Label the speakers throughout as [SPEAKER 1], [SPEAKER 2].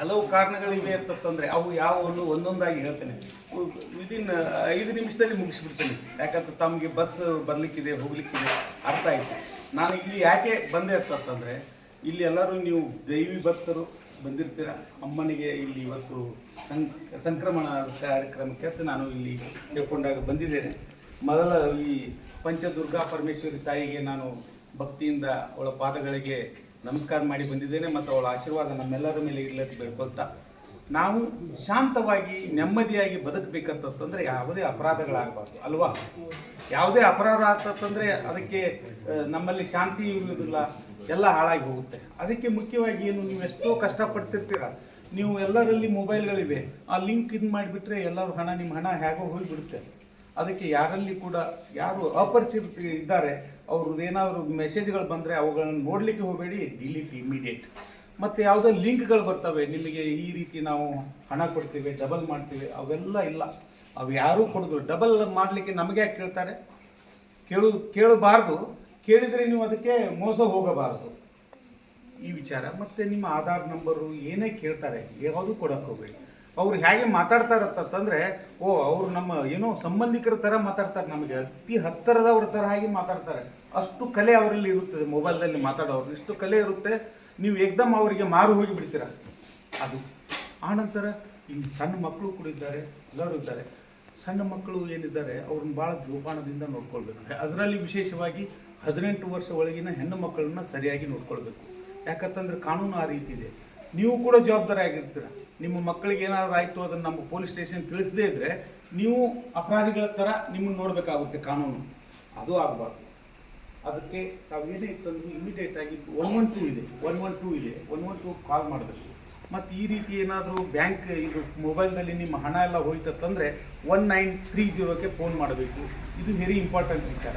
[SPEAKER 1] ಹಲವು ಕಾರಣಗಳಿವೆ ಅಂತಂದರೆ ಅವು ಯಾವನು ಒಂದೊಂದಾಗಿ ಹೇಳ್ತೇನೆ. ವಿದಿನ್ ಐದು ನಿಮಿಷದಲ್ಲಿ ಮುಗಿಸ್ಬಿಡ್ತೇನೆ. ಯಾಕಂದ್ರೆ ತಮಗೆ ಬಸ್ ಬರಲಿಕ್ಕಿದೆ, ಹೋಗ್ಲಿಕ್ಕಿದೆ ಅರ್ಥ ಆಯಿತು. ನಾನು ಇಲ್ಲಿ ಯಾಕೆ ಬಂದೆ ಅಂತಂದ್ರೆ, ಇಲ್ಲಿ ಎಲ್ಲರೂ ನೀವು ದೈವಿ ಭಕ್ತರು ಬಂದಿರ್ತೀರ? ಅಮ್ಮನಿಗೆ ಇಲ್ಲಿ ಇವತ್ತು ಸಂ- ಸಂಕ್ರಮಣ ಕಾರ್ಯಕ್ರಮಕ್ಕೆ ಅಂತ ನಾನು ಇಲ್ಲಿ ತಿಳ್ಕೊಂಡಾಗ ಬಂದಿದ್ದೇನೆ. ಮೊದಲ ಈ ಪಂಚದುರ್ಗಾ ಪರಮೇಶ್ವರಿ ತಾಯಿಗೆ ನಾನು ಭಕ್ತಿಯಿಂದ ಅವಳ ಪಾದಗಳಿಗೆ ನಮಸ್ಕಾರ ಮಾಡಿ ಬಂದಿದ್ದೇನೆ ಮತ್ತು ಅವಳ ಆಶೀರ್ವಾದ ನಮ್ಮೆಲ್ಲರ ಮೇಲೆ ಇರ್ಲಕ್ಕೆ ಬೇಡ್ಕೊಳ್ತಾ ನಾವು ಶಾಂತವಾಗಿ, ನೆಮ್ಮದಿಯಾಗಿ ಬದುಕಬೇಕಂತಂದ್ರೆ ಯಾವುದೇ ಅಪರಾಧಗಳಾಗಬಾರ್ದು, ಅಲ್ವಾ? ಯಾವುದೇ ಅಪರಾಧ ಆಗ್ತಂದ್ರೆ ಅದಕ್ಕೆ ನಮ್ಮಲ್ಲಿ ಶಾಂತಿ ಇರುವುದಿಲ್ಲ, ಎಲ್ಲ ಹಾಳಾಗಿ ಹೋಗುತ್ತೆ. ಅದಕ್ಕೆ ಮುಖ್ಯವಾಗಿ ಏನು, ನೀವು ಎಷ್ಟೋ ಕಷ್ಟಪಡ್ತಿರ್ತೀರ. ನೀವು ಎಲ್ಲರಲ್ಲಿ ಮೊಬೈಲ್ಗಳಿವೆ, ಆ ಲಿಂಕ್ ಇದು ಮಾಡಿಬಿಟ್ರೆ ಎಲ್ಲರೂ ಹಣ, ನಿಮ್ಮ ಹಣ ಹೇಗೋ ಹೋಗಿಬಿಡುತ್ತೆ. ಅದಕ್ಕೆ ಯಾರಲ್ಲಿ ಕೂಡ ಯಾರು ಅಪರಿಚಿತ ಇದ್ದಾರೆ, ಅವ್ರದ್ದು ಏನಾದರೂ ಮೆಸೇಜ್ಗಳು ಬಂದರೆ ಅವುಗಳನ್ನು ನೋಡಲಿಕ್ಕೆ ಹೋಗಬೇಡಿ ಡಿಲೀಟ್ ಇಮಿಡಿಯೇಟ್ ಮತ್ತು ಯಾವುದೋ ಲಿಂಕ್ಗಳು ಬರ್ತವೆ, ನಿಮಗೆ ಈ ರೀತಿ ನಾವು ಹಣ ಕೊಡ್ತೀವಿ ಡಬಲ್ ಮಾಡ್ತೀವಿ, ಅವೆಲ್ಲ ಇಲ್ಲ. ಅವು ಯಾರೂ ಕೊಡೋದು ಡಬಲ್ ಮಾಡಲಿಕ್ಕೆ ನಮಗೆ ಯಾಕೆ ಕೇಳ್ತಾರೆ? ಕೇಳು, ಕೇಳಬಾರ್ದು. ಕೇಳಿದರೆ ನೀವು ಅದಕ್ಕೆ ಮೋಸ ಹೋಗಬಾರ್ದು. ಈ ವಿಚಾರ. ಮತ್ತು ನಿಮ್ಮ ಆಧಾರ್ ನಂಬರು ಏನೇ ಕೇಳ್ತಾರೆ, ಯಾವುದು ಕೊಡೋಕ್ಕೆ ಹೋಗಬೇಡಿ. ಅವ್ರು ಹೇಗೆ ಮಾತಾಡ್ತಾರತ್ತಂದ್ರೆ ಓ, ಅವರು ನಮ್ಮ ಏನೋ ಸಂಬಂಧಿಕರ ಥರ ಮಾತಾಡ್ತಾರೆ ನಮಗೆ. ಅತಿ ಹತ್ತಿರದವ್ರ ಥರ ಹಾಗೆ ಮಾತಾಡ್ತಾರೆ. ಅಷ್ಟು ಕಲೆ ಅವರಲ್ಲಿ ಇರುತ್ತದೆ ಮೊಬೈಲ್ದಲ್ಲಿ ಮಾತಾಡೋರು. ಇಷ್ಟು ಕಲೆ ಇರುತ್ತೆ, ನೀವು ಏಕ್ದಮ್ ಅವರಿಗೆ ಮಾರು ಹೋಗಿ ಬಿಡ್ತೀರ? ಅದು. ಆನಂತರ ಈ ಸಣ್ಣ ಮಕ್ಕಳು ಕೂಡ ಇದ್ದಾರೆ, ಎಲ್ಲರೂ ಇದ್ದಾರೆ. ಸಣ್ಣ ಮಕ್ಕಳು ಏನಿದ್ದಾರೆ, ಅವ್ರನ್ನ ಭಾಳ ಜೋಪಾನದಿಂದ ನೋಡ್ಕೊಳ್ಬೇಕು. ಅದರಲ್ಲಿ ವಿಶೇಷವಾಗಿ ಹದಿನೆಂಟು ವರ್ಷ ಒಳಗಿನ ಹೆಣ್ಣು ಮಕ್ಕಳನ್ನ ಸರಿಯಾಗಿ ನೋಡ್ಕೊಳ್ಬೇಕು. ಯಾಕಂತಂದ್ರೆ ಕಾನೂನು ಆ ರೀತಿ ಇದೆ. ನೀವು ಕೂಡ ಜವಾಬ್ದಾರಿ ಆಗಿರ್ತೀರ? ನಿಮ್ಮ ಮಕ್ಕಳಿಗೆ ಏನಾದರೂ ಆಯಿತು ಅದನ್ನು ನಮ್ಮ ಪೊಲೀಸ್ ಸ್ಟೇಷನ್ ತಿಳಿಸದೇ ಇದ್ದರೆ ನೀವು ಅಪರಾಧಿಗಳ ಥರ ನಿಮ್ಮನ್ನು ನೋಡಬೇಕಾಗುತ್ತೆ ಕಾನೂನು. ಅದು ಆಗಬಾರ್ದು. ಅದಕ್ಕೆ ತಾವು ಏನೇ ಇಮಿಡಿಯೇಟ್ ಆಗಿ ಒನ್ ಒನ್ ಟೂ ಇದೆ. ಒನ್ ಒನ್ ಟೂ ಇದೆ. ಒನ್ ಒನ್ ಟೂ ಕಾಲ್ ಮಾಡಬೇಕು ಮತ್ತು ಈ ರೀತಿ ಏನಾದರೂ ಬ್ಯಾಂಕ್ ಇದು ಮೊಬೈಲ್ನಲ್ಲಿ ನಿಮ್ಮ ಹಣ ಎಲ್ಲ ಹೋಯ್ತಂದರೆ ಒನ್ ನೈನ್ ತ್ರೀ ಜೀರೋಕ್ಕೆ ಫೋನ್ ಮಾಡಬೇಕು. ಇದು ವೆರಿ ಇಂಪಾರ್ಟೆಂಟ್ ವಿಚಾರ.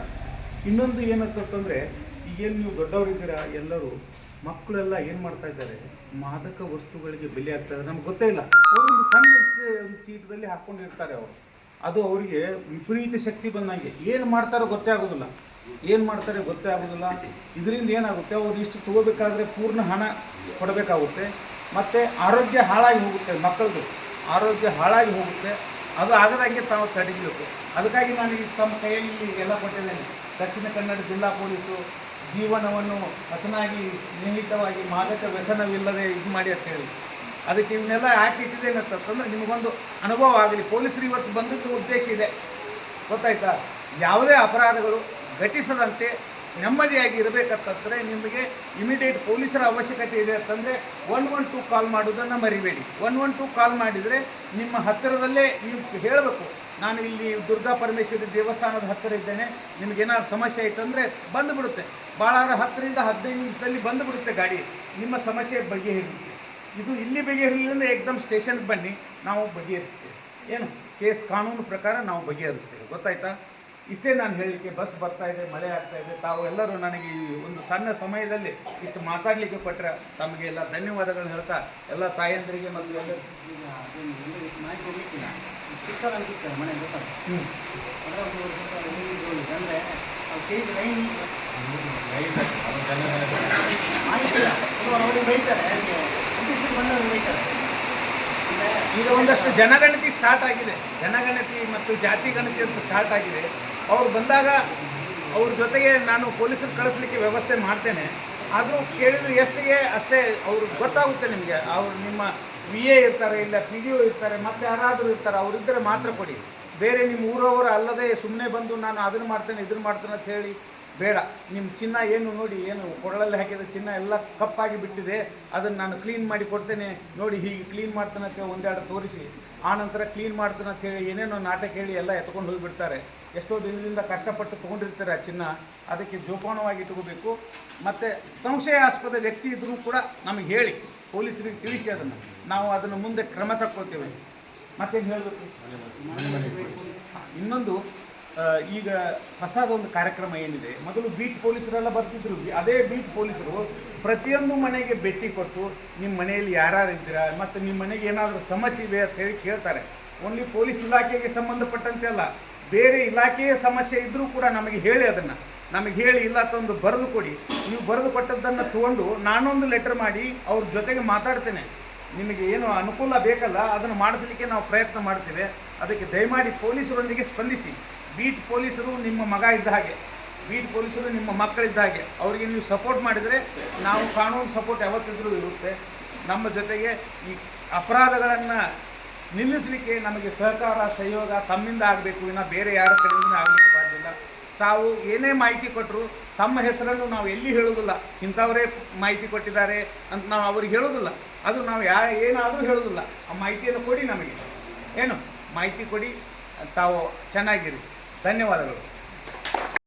[SPEAKER 1] ಇನ್ನೊಂದು ಏನಂತಂದರೆ ಈಗೇನು ನೀವು ದೊಡ್ಡವರಿದ್ದೀರಾ ಎಲ್ಲರೂ ಮಕ್ಕಳೆಲ್ಲ ಏನು ಮಾಡ್ತಾ ಇದ್ದಾರೆ? ಮಾದಕ ವಸ್ತುಗಳಿಗೆ ಬೆಲೆ ಆಗ್ತಾ ನಮ್ಗೆ ಗೊತ್ತೇ ಇಲ್ಲ. ಅವರೊಂದು ಸಣ್ಣ ಇಷ್ಟೇ ಒಂದು ಚೀಟದಲ್ಲಿ ಹಾಕ್ಕೊಂಡಿರ್ತಾರೆ ಅವರು. ಅದು ಅವರಿಗೆ ವಿಪರೀತ ಶಕ್ತಿ ಬಂದಂಗೆ. ಏನು ಮಾಡ್ತಾರೋ ಗೊತ್ತೇ ಆಗೋದಿಲ್ಲ. ಏನು ಮಾಡ್ತಾರೆ ಗೊತ್ತೇ ಆಗೋದಿಲ್ಲ. ಇದರಿಂದ ಏನಾಗುತ್ತೆ? ಅವ್ರು ಇಷ್ಟು ತಗೋಬೇಕಾದ್ರೆ ಪೂರ್ಣ ಹಣ ಕೊಡಬೇಕಾಗುತ್ತೆ. ಮತ್ತು ಆರೋಗ್ಯ ಹಾಳಾಗಿ ಹೋಗುತ್ತೆ ಮಕ್ಕಳದು. ಆರೋಗ್ಯ ಹಾಳಾಗಿ ಹೋಗುತ್ತೆ. ಅದು ಆಗದಂಗೆ ತಾವು ತಡೆಯಬೇಕು ಅದಕ್ಕಾಗಿ ನಾನು ತಮ್ಮ ಕೈಯಲ್ಲಿ ಎಲ್ಲ ಕೊಟ್ಟಿದ್ದೇನೆ. ದಕ್ಷಿಣ ಕನ್ನಡ ಜಿಲ್ಲಾ ಪೊಲೀಸು ಜೀವನವನ್ನು ಹಸನಾಗಿ ನಿಹಿತವಾಗಿ ಮಾದಕ ವ್ಯಸನವಿಲ್ಲದೆ ಇದು ಮಾಡಿ ಅಂತ ಹೇಳಿ. ಅದಕ್ಕೆ ಇವನ್ನೆಲ್ಲ ಯಾಕೆ ಇಟ್ಟಿದ್ದೇನೆ ಅಂತಂದ್ರೆ ನಿಮಗೊಂದು ಅನುಭವ ಆಗಲಿ. ಪೊಲೀಸರು ಇವತ್ತು ಬಂದದ್ದು ಉದ್ದೇಶ ಇದೆ. ಗೊತ್ತಾಯ್ತಾ? ಯಾವುದೇ ಅಪರಾಧಗಳು ಘಟಿಸದಂತೆ ನೆಮ್ಮದಿಯಾಗಿ ಇರಬೇಕಂತಂದರೆ ನಿಮಗೆ ಇಮಿಡಿಯೇಟ್ ಪೊಲೀಸರ ಅವಶ್ಯಕತೆ ಇದೆ ಅಂತಂದರೆ ಒನ್ ಒನ್ ಟು ಕಾಲ್ ಮಾಡೋದನ್ನು ಮರಿಬೇಡಿ. ಒನ್ ಒನ್ ಟು ಕಾಲ್ ಮಾಡಿದರೆ ನಿಮ್ಮ ಹತ್ತಿರದಲ್ಲೇ ನೀವು ಹೇಳಬೇಕು, ನಾನು ಇಲ್ಲಿ ದುರ್ಗಾ ಪರಮೇಶ್ವರಿ ದೇವಸ್ಥಾನದ ಹತ್ತಿರ ಇದ್ದೇನೆ ನಿಮಗೇನಾದ್ರು ಸಮಸ್ಯೆ ಆಯ್ತಂದರೆ ಬಂದುಬಿಡುತ್ತೆ. ಭಾಳ ಹತ್ತರಿಂದ ಹದಿನೈದು ನಿಮಿಷದಲ್ಲಿ ಬಂದುಬಿಡುತ್ತೆ ಗಾಡಿ. ನಿಮ್ಮ ಸಮಸ್ಯೆ ಬಗೆಹರಿಯುತ್ತೆ. ಇದು ಇಲ್ಲಿ ಬಗೆಹರಿಲಿಂದ ಏಕ್ದಮ್ ಸ್ಟೇಷನ್ಗೆ ಬನ್ನಿ, ನಾವು ಬಗೆಹರಿಸ್ತೇವೆ. ಏನು? ಕೇಸ್ ಕಾನೂನು ಪ್ರಕಾರ ನಾವು ಬಗೆಹರಿಸ್ತೇವೆ. ಗೊತ್ತಾಯ್ತಾ? ಇಷ್ಟೇ ನಾನು ಹೇಳಲಿಕ್ಕೆ ಬಸ್ ಬರ್ತಾ ಇದೆ ಮಳೆ ಆಗ್ತಾ ಇದೆ. ತಾವು ಎಲ್ಲರೂ ನನಗೆ ಈ ಒಂದು ಸಣ್ಣ ಸಮಯದಲ್ಲಿ ಇಷ್ಟು ಮಾತಾಡಲಿಕ್ಕೆ ಕೊಟ್ಟರೆ ತಮಗೆ ಎಲ್ಲ ಧನ್ಯವಾದಗಳು ಹೇಳ್ತಾ ಎಲ್ಲ ತಾಯಂದರಿಗೆ ಮತ್ತು ಎಲ್ಲ
[SPEAKER 2] ಮನೆ ಅದರ ಒಂದು ಸ್ವಲ್ಪ ಇದು ಅಂದರೆ ಅದು ಕೇಜ್ ಲೈನ್ ಮಾಹಿತಿ ಇಲ್ಲ ಕೆಲವರು ಅವರಿಗೆ ಬೈತಾರೆ ಯಾಕೆ ಅಂಟಿಸ್ಬಿಟ್ಟು ಬಂದವರು ಬೈತಾರೆ ಈಗ
[SPEAKER 1] ಒಂದಷ್ಟು ಜನಗಣತಿ ಸ್ಟಾರ್ಟ್ ಆಗಿದೆ. ಜನಗಣತಿ ಮತ್ತು ಜಾತಿ ಗಣತಿ ಅಂತ ಸ್ಟಾರ್ಟ್ ಆಗಿದೆ. ಅವ್ರು ಬಂದಾಗ ಅವ್ರ ಜೊತೆಗೆ ನಾನು ಪೊಲೀಸರು ಕಳಿಸ್ಲಿಕ್ಕೆ ವ್ಯವಸ್ಥೆ ಮಾಡ್ತೇನೆ. ಆದರೂ ಕೇಳಿದ್ರು ಎಷ್ಟಿಗೆ ಅಷ್ಟೇ ಅವ್ರು ಗೊತ್ತಾಗುತ್ತೆ ನಿಮಗೆ. ಅವ್ರು ನಿಮ್ಮ ವಿ ಎ ಇರ್ತಾರೆ ಇಲ್ಲ ಪಿ ಡಿ ಒ ಇರ್ತಾರೆ, ಮತ್ತೆ ಯಾರಾದರೂ ಇರ್ತಾರೆ ಅವರಿದ್ದರೆ ಮಾತ್ರ ಕೊಡಿ. ಬೇರೆ ನಿಮ್ಮ ಊರವರು ಅಲ್ಲದೆ ಸುಮ್ಮನೆ ಬಂದು ನಾನು ಅದನ್ನು ಮಾಡ್ತೇನೆ, ಇದನ್ನು ಮಾಡ್ತೇನೆ ಅಂತ ಹೇಳಿ ಬೇಡ. ನಿಮ್ಮ ಚಿನ್ನ ಏನು ನೋಡಿ, ಏನು ಕೊಡಲಲ್ಲಿ ಹಾಕಿದ ಚಿನ್ನ ಎಲ್ಲ ಕಪ್ಪಾಗಿ ಬಿಟ್ಟಿದೆ. ಅದನ್ನು ನಾನು ಕ್ಲೀನ್ ಮಾಡಿ ಕೊಡ್ತೇನೆ. ನೋಡಿ, ಹೀಗೆ ಕ್ಲೀನ್ ಮಾಡ್ತಾನೆ ಅಂತ ಒಂದೆರಡು ತೋರಿಸಿ. ಆನಂತರ ಕ್ಲೀನ್ ಮಾಡ್ತಾನೆ ಅಂತ ಹೇಳಿ ಏನೇನೋ ನಾಟಕ ಹೇಳಿ ಎಲ್ಲ ಎತ್ಕೊಂಡು ಹೋಗಿಬಿಡ್ತಾರೆ. ಎಷ್ಟೋ ದಿನದಿಂದ ಕಷ್ಟಪಟ್ಟು ತೊಗೊಂಡಿರ್ತಾರೆ ಆ ಚಿನ್ನ. ಅದಕ್ಕೆ ಜೋಪಾನವಾಗಿ ಇಟ್ಕೋಬೇಕು. ಮತ್ತು ಸಂಶಯಾಸ್ಪದ ವ್ಯಕ್ತಿ ಇದ್ದರೂ ಕೂಡ ನಮಗೆ ಹೇಳಿ. ಪೊಲೀಸರಿಗೆ ತಿಳಿಸಿ ಅದನ್ನು. ನಾವು ಅದನ್ನು ಮುಂದೆ ಕ್ರಮ ತಕ್ಕೋತೇವೆ ಮತ್ತೇನು ಹೇಳಬೇಕು? ಇನ್ನೊಂದು ಈಗ ಹೊಸದೊಂದು ಕಾರ್ಯಕ್ರಮ ಏನಿದೆ, ಮೊದಲು ಬೀಟ್ ಪೊಲೀಸರೆಲ್ಲ ಬರ್ತಿದ್ರು. ಅದೇ ಬೀಟ್ ಪೊಲೀಸರು ಪ್ರತಿಯೊಂದು ಮನೆಗೆ ಭೇಟಿ ಕೊಟ್ಟು ನಿಮ್ಮ ಮನೆಯಲ್ಲಿ ಯಾರ್ಯಾರು ಇದ್ದೀರಾ, ಮತ್ತು ನಿಮ್ಮ ಮನೆಗೆ ಏನಾದರೂ ಸಮಸ್ಯೆ ಇದೆ ಅಂತ ಹೇಳಿ ಕೇಳ್ತಾರೆ. ಓನ್ಲಿ ಪೊಲೀಸ್ ಇಲಾಖೆಗೆ ಸಂಬಂಧಪಟ್ಟಂತೆ ಅಲ್ಲ, ಬೇರೆ ಇಲಾಖೆಯ ಸಮಸ್ಯೆ ಇದ್ದರೂ ಕೂಡ ನಮಗೆ ಹೇಳಿ ಅದನ್ನು. ನಮಗೆ ಹೇಳಿ ಇಲ್ಲ ತಂದು ಬರೆದು ಕೊಡಿ. ನೀವು ಬರೆದು ಕೊಟ್ಟದ್ದನ್ನು ತಗೊಂಡು ನಾನೊಂದು ಲೆಟರ್ ಮಾಡಿ ಅವ್ರ ಜೊತೆಗೆ ಮಾತಾಡ್ತೇನೆ. ನಿಮಗೆ ಏನು ಅನುಕೂಲ ಬೇಕಲ್ಲ, ಅದನ್ನು ಮಾಡಿಸಲಿಕ್ಕೆ ನಾವು ಪ್ರಯತ್ನ ಮಾಡ್ತೇವೆ. ಅದಕ್ಕೆ ದಯಮಾಡಿ ಪೊಲೀಸರೊಂದಿಗೆ ಸ್ಪಂದಿಸಿ. ಬೀಟ್ ಪೊಲೀಸರು ನಿಮ್ಮ ಮಗ ಇದ್ದ ಹಾಗೆ. ಬೀಟ್ ಪೊಲೀಸರು ನಿಮ್ಮ ಮಕ್ಕಳಿದ್ದ ಹಾಗೆ. ಅವರಿಗೆ ನೀವು ಸಪೋರ್ಟ್ ಮಾಡಿದರೆ ನಾವು ಕಾನೂನು ಸಪೋರ್ಟ್ ಯಾವತ್ತಿದ್ರೂ ಇರುತ್ತೆ. ನಮ್ಮ ಜೊತೆಗೆ ಈ ಅಪರಾಧಗಳನ್ನು ನಿಲ್ಲಿಸಲಿಕ್ಕೆ ನಮಗೆ ಸಹಕಾರ, ಸಹಯೋಗ ತಮ್ಮಿಂದ ಆಗಬೇಕು. ಇನ್ನು ಬೇರೆ ಯಾರ ಕಡೆಯಿಂದ ಆಗಲಿಕ್ಕೆ ಸಾಧ್ಯ ತಾವು ಏನೇ ಮಾಹಿತಿ ಕೊಟ್ಟರು ತಮ್ಮ ಹೆಸರನ್ನು ನಾವು ಎಲ್ಲಿ ಹೇಳೋದಿಲ್ಲ ಇಂಥವರೇ ಮಾಹಿತಿ ಕೊಟ್ಟಿದ್ದಾರೆ ಅಂತ ನಾವು ಅವ್ರಿಗೆ ಹೇಳೋದಿಲ್ಲ ಅದು ನಾವು ಯಾ, ಏನಾದರೂ ಹೇಳೋದಿಲ್ಲ ಆ ಮಾಹಿತಿಯನ್ನು ಕೊಡಿ ನಮಗೆ. ಏನು? ಮಾಹಿತಿ ಕೊಡಿ. ತಾವು ಚೆನ್ನಾಗಿರಿ. ಧನ್ಯವಾದಗಳು